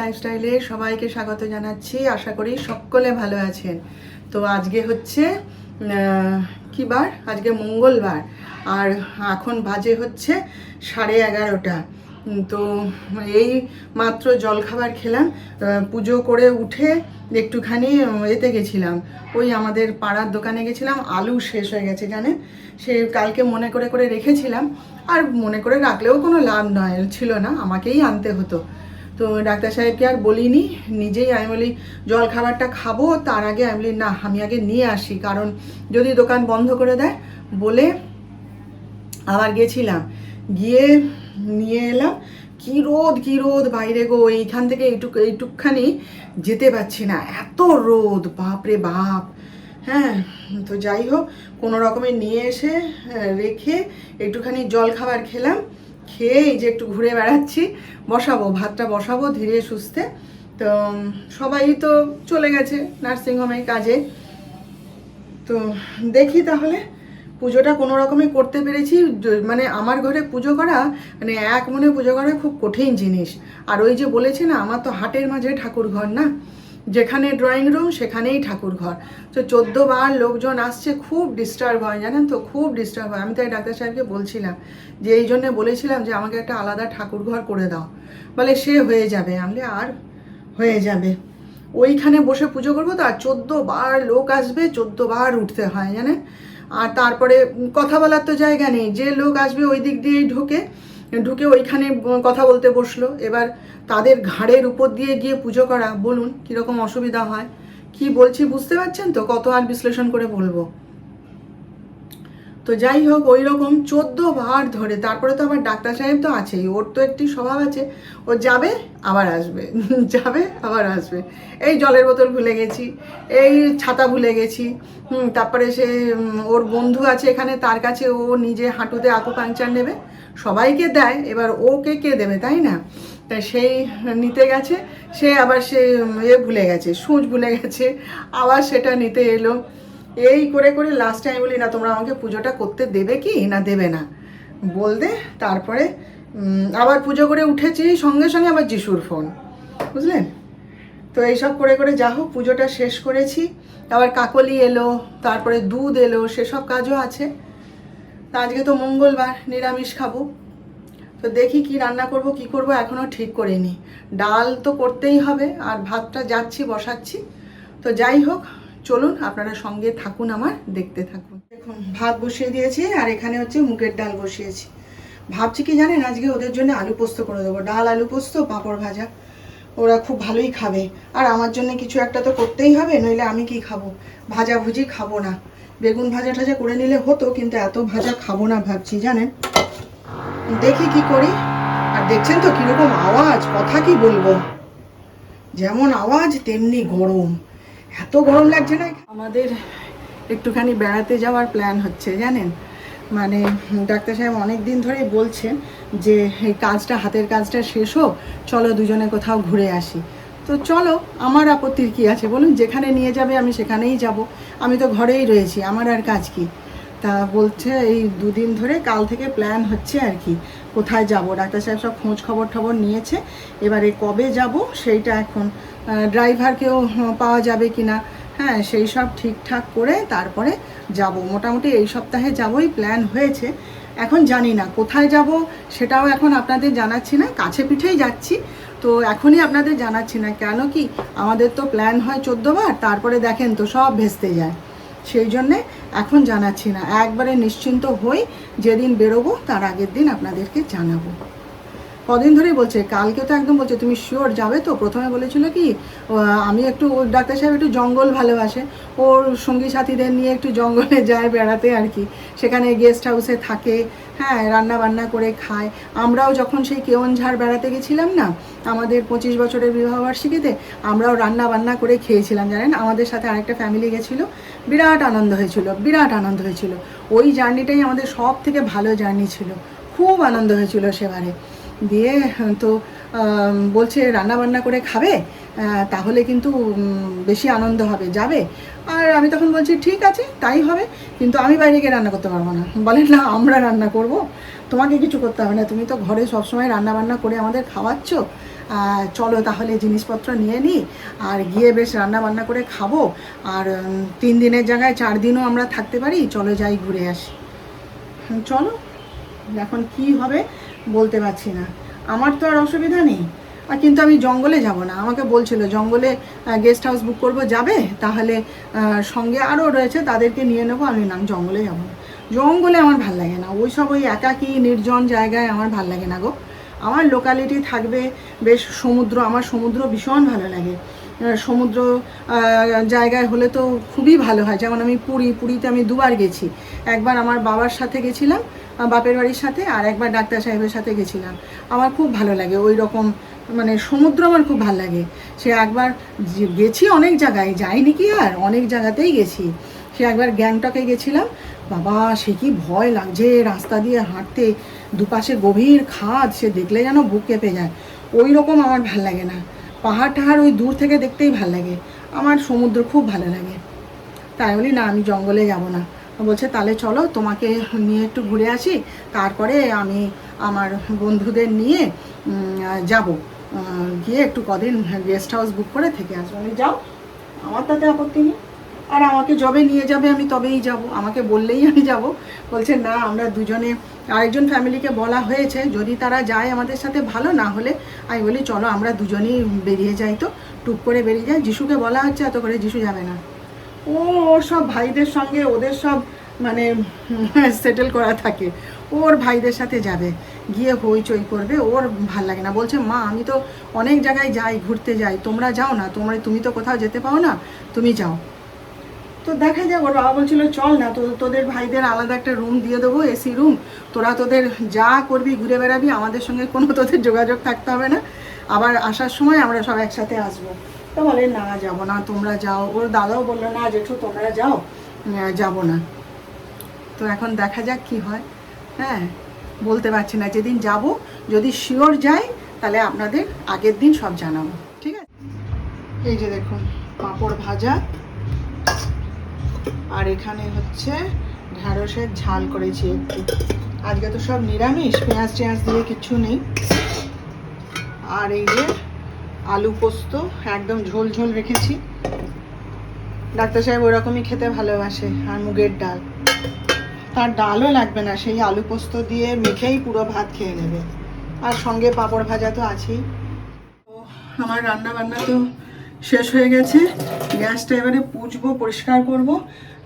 লাইফস্টাইলে সবাইকে স্বাগত জানাচ্ছি। আশা করি সকলে ভালো আছেন। তো আজকে হচ্ছে কি বার? আজকে মঙ্গলবার। আর এখন বাজে হচ্ছে সাড়ে এগারোটা। তো এই মাত্র জলখাবার খেলাম পুজো করে উঠে একটুখানি এতে গেছিলাম। ওই আমাদের পাড়ার দোকানে গেছিলাম, আলু শেষ হয়ে গেছে, জানেন? সে কালকে মনে করে করে রেখেছিলাম, আর মনে করে রাখলেও কোনো লাভ নয়, ছিল না, আমাকেই আনতে হতো। তো ডাক্তার সাহেবকে আর বলিনি, নিজেই আমি বলি, জল খাবারটা খাব, তার আগে আমি বলি, না, আমি আগে নিয়ে আসি, কারণ যদি দোকান বন্ধ করে দেয়, বলে আবার গেছিলাম। গিয়ে নিয়ে এলাম। কি রোদ কি রোদ, বাইরে গো, এইখান থেকে এইটুক, এইটুকখানি যেতে পারছি না। এত রোদ বাপরে বাপ। হ্যাঁ তো যাই হোক, কোনো রকমে নিয়ে এসে রেখে একটুখানি জল খাবার খেলাম। খেয়ে এই যে একটু ঘুরে বেড়াচ্ছি, বসাবো, ভাতটা বসাবো ধীরে সুস্থে। তো সবাই তো চলে গেছে নার্সিংহোমে কাজে। তো, দেখি তাহলে পুজোটা কোনো রকমে করতে পেরেছি। মানে আমার ঘরে পুজো করা মানে এক মনে পুজো করা খুব কঠিন জিনিস। আর ওই যে বলেছি না, আমার তো হাটের মাঝে ঠাকুর ঘর না। যেখানে ড্রয়িং রুম সেখানেই ঠাকুর ঘর তো চোদ্দ বার লোকজন আসছে, খুব ডিস্টার্ব হয়, জানেন তো? খুব ডিস্টার্ব হয়। আমি তাই ডাক্তার সাহেবকে বলছিলাম যে, এই জন্যে বলেছিলাম যে, আমাকে একটা আলাদা ঠাকুর ঘর করে দাও। বলে, সে হয়ে যাবে। আমি আর হয়ে যাবে? ওইখানে বসে পুজো করব তো, আর চোদ্দ বার লোক আসবে চোদ্দ বার উঠতে হয়, জানেন? আর তারপরে কথা বলার তো জায়গা নেই। যে লোক আসবে ওই দিক দিয়েই ঢুকে। ঢুকে ওইখানে কথা বলতে বসল। এবার তাদের ঘাড়ের উপর দিয়ে গিয়ে পুজো করা, বলুন কীরকম অসুবিধা হয়? কি বলছি বুঝতে পারছেন তো? কত আর বিশ্লেষণ করে বলব। তো যাই হোক ওই রকম চোদ্দ বার ধরে, তারপরে তো আবার ডাক্তার সাহেব তো আছেই, ওর তো একটি স্বভাব আছে, ও যাবে, আবার আসবে, যাবে, আবার আসবে। এই জলের বোতল ভুলে গেছি, এই ছাতা ভুলে গেছি, হুম, তারপরে সে ওর বন্ধু আছে এখানে, তার কাছে ও নিজে হাঁটুতে আকুপাংচার নেবে সবাইকে দেয়, এবার ওকে কে দেবে, তাই না? তা সেই নিতে গেছে, সে আবার সে এ ভুলে গেছে, সূচ ভুলে গেছে, আবার সেটা নিতে এলো। এই করে করে লাস্ট টাইম বলি, না, তোমরা আমাকে পুজোটা করতে দেবে কি? না, দেবে না। বলতে তারপরে আবার পুজো করে উঠেছি, সঙ্গে সঙ্গে আবার যিশুর ফোন বুঝলেন? তো এইসব করে করে যা হোক, পুজোটা শেষ করেছি। আবার কাকলি এলো, তারপরে দুধ এলো, সেসব কাজও আছে। তা আজকে তো মঙ্গলবার, নিরামিষ খাব। তো দেখি কি রান্না করব, কি করব এখনও ঠিক করিনি। ডাল তো করতেই হবে, আর ভাতটা যাচ্ছি, বসাচ্ছি। তো যাই হোক, চলুন, আপনারা সঙ্গে থাকুন আমার, দেখতে থাকুন। দেখুন, ভাত বসিয়ে দিয়েছি, আর এখানে হচ্ছে মুগের ডাল বসিয়েছি। ভাবছি কি জানেন, আজকে ওদের জন্য আলু পোস্ত করে দেবো। ডাল, আলু পোস্ত, পাঁপড় ভাজা, ওরা খুব ভালোই খাবে। আর আমার জন্য কিছু একটা তো করতেই হবে, নইলে আমি কি খাব? ভাজা ভুজি খাব না। বেগুন ভাজা ঠাজা করে নিলে হতো, কিন্তু এত ভাজা খাব না ভাবছি, জানেন? দেখি কি করি। আর দেখছেন তো কীরকম আওয়াজ, কথা কি বলব? যেমন আওয়াজ, তেমনি গরম। এত গরম লাগছে না? আমাদের একটুখানি বেড়াতে যাওয়ার প্ল্যান হচ্ছে, জানেন? মানে ডাক্তার সাহেব অনেক দিন ধরেই বলছেন যে, এই কাজটা, হাতের কাজটা শেষ হোক, চলো দুজনে কোথাও ঘুরে আসি। তো চলো, আমার আপত্তির কি আছে? বলুন, যেখানে নিয়ে যাবে আমি সেখানেই যাব। আমি তো ঘরেই রয়েছি, আমার আর কাজ কি? তা বলছে এই দুদিন ধরে কাল থেকে প্ল্যান হচ্ছে আর কি, কোথায় যাব? ডাক্তার সাহেব সব খোঁজ খবর টবর নিয়েছে, এবারে কবে যাব সেইটা এখন ড্রাইভারকেও পাওয়া যাবে কি না হ্যাঁ সেই সব ঠিকঠাক করে তারপরে যাব। মোটামুটি এই সপ্তাহে যাবই প্ল্যান হয়েছে। এখন জানি না, কোথায় যাব সেটাও এখন আপনাদের জানাচ্ছি না, কাছে পিঠেই যাচ্ছি। তো এখনই আপনাদের জানাচ্ছি না কেন কি? আমাদের তো প্ল্যান হয় বার, তারপরে দেখেন তো সব ভেস্তে যায়। সেই জন্যে এখন জানাচ্ছি না। একবারে নিশ্চিন্ত হই যেদিন বেরোবো, তার আগের দিন আপনাদেরকে জানাব। কদিন ধরেই বলছে, কালকে তো একদম বলছে, তুমি শিওর যাবে তো? প্রথমে বলেছিল কি আমি একটু ডাক্তার সাহেব একটু জঙ্গল ভালোবাসে। ওর সঙ্গী সাথীদের নিয়ে একটু জঙ্গলে যায় বেড়াতে আর কি। সেখানে গেস্ট হাউসে থাকে হ্যাঁ রান্না বান্না করে খায়। আমরাও যখন সেই কেওনঝাড় বেড়াতে গেছিলাম না, আমাদের পঁচিশ বছরের বিবাহবার্ষিকীতে আমরাও রান্না বান্না করে খেয়েছিলাম, জানেন? আমাদের সাথে আরেকটা ফ্যামিলি গেছিল, বিরাট আনন্দ হয়েছিল, বিরাট আনন্দ হয়েছিল। ওই জার্নিটাই আমাদের সব থেকে ভালো জার্নি ছিল। খুব আনন্দ হয়েছিল সেবারে। দিয়ে, তো বলছে রান্না বান্না করে খাবে? তাহলে কিন্তু বেশি আনন্দ হবে, যাবে? আর আমি তখন বলছি, ঠিক আছে, তাই হবে, কিন্তু আমি বাইরে গিয়ে রান্না করতে পারব না। বলেন না, আমরা রান্না করব। তোমাকে কিছু করতে হবে না, তুমি তো ঘরে সবসময় রান্না বান্না করে আমাদের খাওয়াচ্ছ। চলো তাহলে জিনিসপত্র নিয়ে নিই আর গিয়ে বেশ রান্না বান্না করে খাব। আর তিন দিনের জায়গায় চার দিনও আমরা থাকতে পারি, চলো যাই ঘুরে আসি। চলো, এখন কি হবে বলতে পারছি না। আমার তো আর অসুবিধা নেই। কিন্তু আমি জঙ্গলে যাব না। আমাকে বলছিল, জঙ্গলে গেস্ট হাউস বুক করব, যাবে? তাহলে সঙ্গে আরও রয়েছে, তাদেরকে নিয়ে নেব, আমি নাম জঙ্গলে যাব না। জঙ্গলে আমার ভালো লাগে না। ওই সব ওই একাকী, নির্জন জায়গায় আমার ভালো লাগে না গো। আমার লোকালিটি থাকবে বেশ সমুদ্র, আমার সমুদ্র ভীষণ ভালো লাগে। সমুদ্র জায়গায় হলে তো খুবই ভালো হয়। যেমন আমি পুরী, পুরীতে আমি দুবার গেছি। একবার আমার বাবার সাথে গেছিলাম বাপের বাড়ির সাথে, আর একবার ডাক্তার সাহেবের সাথে গেছিলাম। আমার খুব ভালো লাগে ওই রকম মানে সমুদ্র আমার খুব ভালো লাগে। সে একবার গেছি অনেক জায়গায়, যাইনি কি আর, অনেক জায়গাতেই গেছি। সে একবার গ্যাংটকে গেছিলাম। বাবা, সে কি ভয় লাগছে রাস্তা দিয়ে হাঁটতে। দুপাশে গভীর খাদ, সে দেখলে যেন বুক কেঁপে যায়। ওই রকম আমার ভালো লাগে না। পাহাড় টাহাড় ওই দূর থেকে দেখতেই ভালো লাগে। আমার সমুদ্র খুব ভালো লাগে। তাই বলি, না, আমি জঙ্গলে যাব না। বলছে, তাহলে চলো, তোমাকে নিয়ে একটু ঘুরে আসি। তারপরে আমি আমার বন্ধুদের নিয়ে যাব। গিয়ে একটু কদিন গেস্ট হাউস বুক করে থেকে আসব। আমি যাও, আমার তাতে আপত্তি নেই। আর আমাকে যবে নিয়ে যাবে, আমি তবেই যাব। আমাকে বললেই আমি যাব। বলছে, না, আমরা দুজনে, আরেকজন ফ্যামিলিকে বলা হয়েছে, যদি তারা যায় আমাদের সাথে, ভালো না হলে। আমি বলি, চলো, আমরা দুজনেই বেরিয়ে যাই তো। টুক করে বেরিয়ে যাই। যিশুকে বলা হচ্ছে, এত করে যিশু যাবে না। ও, ওর সব ভাইদের সঙ্গে, ওদের সব মানে সেটেল করা থাকে। ওর ভাইদের সাথে যাবে। গিয়ে হইচই করবে, ওর ভালো লাগে না। বলছে, মা, আমি তো অনেক জায়গায় যাই, ঘুরতে যাই। তোমরা যাও না, তোমরা, তুমি তো কোথাও যেতে পাও না, তুমি যাও। তো দেখা যাক, ওর বাবা বলছিল, চল না, তো, তোদের ভাইদের আলাদা একটা রুম দিয়ে দেবো এসি রুম তোরা তোদের যা করবি, ঘুরে বেড়াবি, আমাদের সঙ্গে কোনো তোদের যোগাযোগ থাকতে হবে না। আবার আসার সময় আমরা সব একসাথে আসব। তো বলে, না, যাব না, তোমরা যাও। ওর দাদাও বলল, না, জেঠু, তোমরা যাও। যাব না। তো এখন দেখা যাক কি হয়। হ্যাঁ বলতে পারছি না, যেদিন যাব, যদি শিওর যাই, তাহলে আপনাদের আগের দিন সব জানাব, ঠিক আছে? এই যে দেখুন, পাঁপড় ভাজা। আর এখানে হচ্ছে ঢ্যাঁড়সের ঝাল করেছি একটু। আজকে তো সব নিরামিষ, পেঁয়াজ টেঁয়াজ দিয়ে কিছু নেই। আর এই যে আলু পোস্ত, একদম ঝোল ঝোল রেখেছি। ডাক্তার সাহেব ওরকমই খেতে ভালোবাসে, আর মুগের ডাল। তার ডালও লাগবে না, সেই আলু পোস্ত দিয়ে মেখেই পুরো ভাত খেয়ে নেবে। আর সঙ্গে পাঁপড় ভাজা তো আছেই। আমার রান্না বান্না তো শেষ হয়ে গেছে। গ্যাসটা এবারে পুছবো পরিষ্কার করব।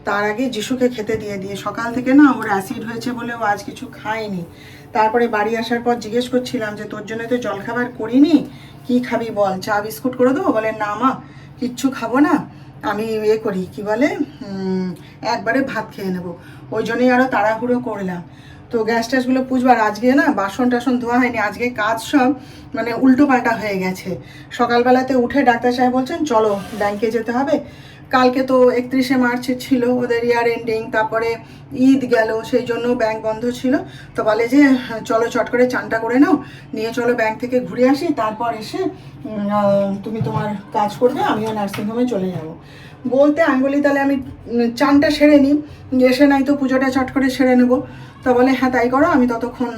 তার আগে যিশুকে খেতে দিয়ে দিয়ে সকাল থেকে না ওর অ্যাসিড হয়েছে বলে ও আজ কিছু খায়নি। তারপরে বাড়ি আসার পর জিজ্ঞেস করছিলাম যে, তোর জন্য তো জলখাবার করিনি? কি খাবি বল? চা, বিস্কুট করে দেবো? বলে, না মা, কিচ্ছু খাব না। আমি ইয়ে করি, কি বলে একবারে ভাত খেয়ে নেব। ওই জন্যই আরও তাড়াহুড়ো করলাম। তো গ্যাস ট্যাসগুলো পুজবার আজকে না বাসন টাসন ধোয়া হয়নি, আজকে কাজ সব মানে উল্টো পাল্টা হয়ে গেছে। সকালবেলাতে উঠে ডাক্তার সাহেব বলছেন, চলো ব্যাংকে যেতে হবে। কালকে তো একত্রিশে মার্চ ছিল ওদের ইয়ার এন্ডিং তারপরে ঈদ গেল, সেই জন্য ব্যাংক বন্ধ ছিল। তো বলে যে, চলো চট করে চানটা করে নাও, নিয়ে চলো ব্যাংক থেকে ঘুরে আসি, তারপর এসে তুমি তোমার কাজ করবে, আমিও নার্সিংহোমে চলে যাব। বলতে আমি বলি, তাহলে আমি চানটা সেরে নিই, এসে নাই তো পুজোটা চট করে সেরে নেব। তা বলে হ্যাঁ তাই করো, আমি ততক্ষণ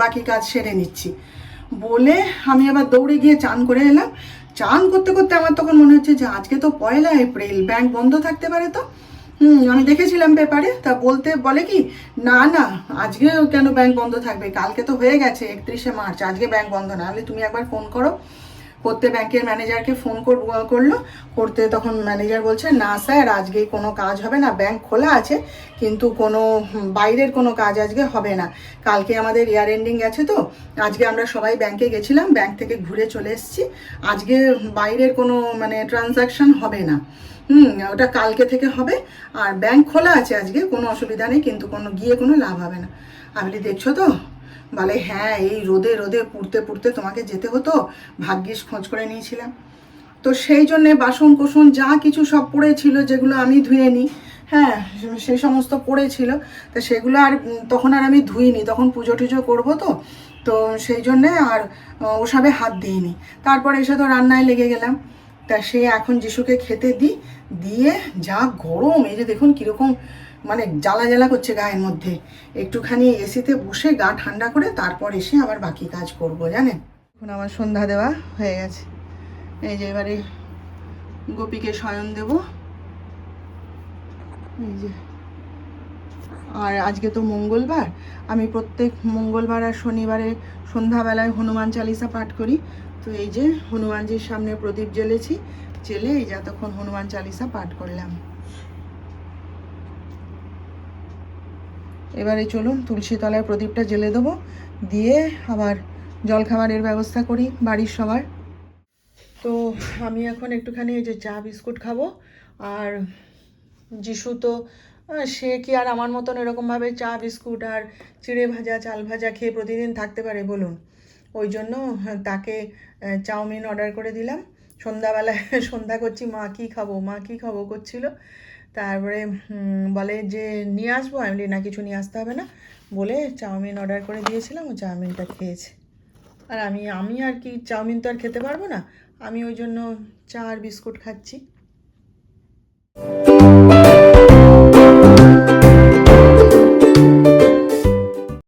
বাকি কাজ সেরে নিচ্ছি। বলে আমি আবার দৌড়ে গিয়ে চান করে এলাম। চান করতে করতে আমার তখন মনে হচ্ছে যে আজকে তো পয়লা এপ্রিল, ব্যাংক বন্ধ থাকতে পারে তো। হুম, আমি দেখেছিলাম পেপারে, তা বলতে বলে কি, না না, আজকে কেন ব্যাংক বন্ধ থাকবে? কালকে তো হয়ে গেছে একত্রিশে মার্চ, আজকে ব্যাংক বন্ধ না। হলে তুমি একবার ফোন করো। করতে ব্যাংকের ম্যানেজারকে ফোন কর- করল। করতে তখন ম্যানেজার বলছে, না স্যার আজকে কোনো কাজ হবে না ব্যাংক খোলা আছে, কিন্তু কোনো বাইরের কোনো কাজ আজকে হবে না। কালকে আমাদের ইয়ার এন্ডিং গেছে তো, আজকে আমরা সবাই ব্যাংকে গেছিলাম ব্যাংক থেকে ঘুরে চলে এসেছি। আজকে বাইরের কোনো মানে ট্রানজাকশন হবে না। হুম, ওটা কালকে থেকে হবে। আর ব্যাংক খোলা আছে আজকে, কোনো অসুবিধা নেই, কিন্তু কোনো, গিয়ে কোনো লাভ হবে না। আপনি দেখছ তো বলে হ্যাঁ এই রোদে রোদে পুড়তে পুড়তে তোমাকে যেতে হতো। ভাগ্যিস খোঁজ করে নিয়েছিলাম। তো সেই জন্যে বাসন কোসন যা কিছু সব পড়েছিল যেগুলো আমি ধুয়ে নিই হ্যাঁ সেই সমস্ত পড়েছিল তো সেগুলো আর তখন আর আমি ধুইনি, তখন পুজো টুজো করব তো। তো সেই জন্যে আর ওসবে হাত দিইনি। তারপরে এসে তো রান্নায় লেগে গেলাম। তা সে এখন যিশুকে খেতে দিই দিয়ে যা গরম, এই যে দেখুন কীরকম মানে জ্বালা জ্বালা করছে গায়ের মধ্যে। একটুখানি এসিতে বসে গা ঠান্ডা করে তারপর এসে আবার বাকি কাজ করব, জানেন? এখন আমার সন্ধ্যা দেওয়া হয়ে গেছে। এই যে এবারে গোপীকে শয়ন দেব। এই যে। আর আজকে তো মঙ্গলবার। আমি প্রত্যেক মঙ্গলবার আর শনিবারে সন্ধ্যাবেলায় হনুমান চালিসা পাঠ করি। তো এই যে হনুমানজির সামনে প্রদীপ জ্বেলেছি। জেলে এই যতক্ষণ হনুমান চালিসা পাঠ করলাম। এবারে চলুন তুলসী তলায় প্রদীপটা জ্বেলে দেবো দিয়ে আবার জলখাবারের ব্যবস্থা করি বাড়ির সবার। তো আমি এখন একটুখানি এই যে চা বিস্কুট খাব আর যিশু তো সে কি আর আমার মতন এরকমভাবে চা বিস্কুট আর চিড়ে ভাজা চাল ভাজা খেয়ে প্রতিদিন থাকতে পারে বলুন? ওই জন্য হ্যাঁ, তাকে চাউমিন অর্ডার করে দিলাম। সন্ধ্যাবেলায় সন্ধ্যা করছি, মা কী খাব, মা কী খাব করছিল। তারপরে বলে যে, নিয়ে আসব, আমি না, কিছু নিয়ে আসতে হবে না। বলে চাউমিন অর্ডার করে দিয়েছিলাম, ও চাউমিনটা খেয়েছে। আর আমি আমি আর কি, চাউমিন তো আর খেতে পারব না, আমি ওই জন্য চা আর বিস্কুট খাচ্ছি।